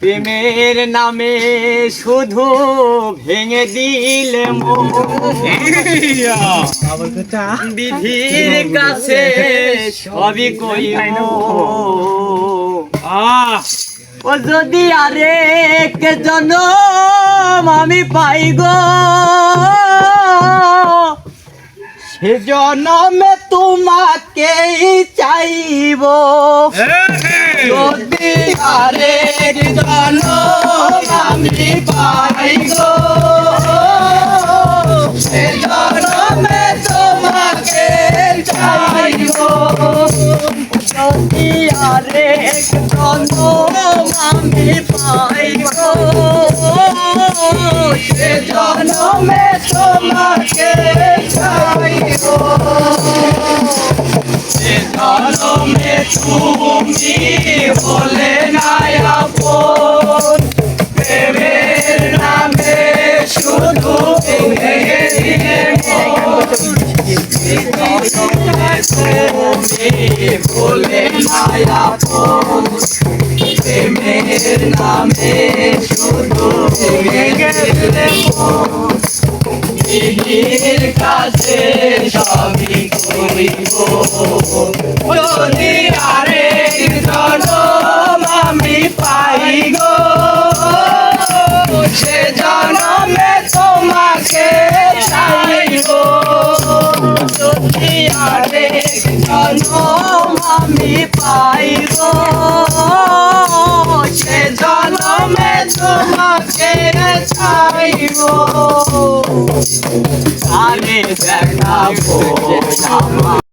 প্রেমের নামে শুধু ভেঙে দিলে। বিধির কাছে সবই কইব। ও যদি আরেক জনম আমি পাই গো। সে জনমে তোমাকেই চাইব। যদি আরেক জনম আমি পাই গো। সে জনমে তোমাকে চাইব যদি আরেক জনম আমি পাই গো সে জনমে তোমাকে তুমি বলে নাই বলে মায়া প্রেমের নামে শুধু মন। দিদির কাছে সবই করিব যদি আমি পাই গো সে জনমে তোমাকে চাইব। আরে দেখাবো। আমার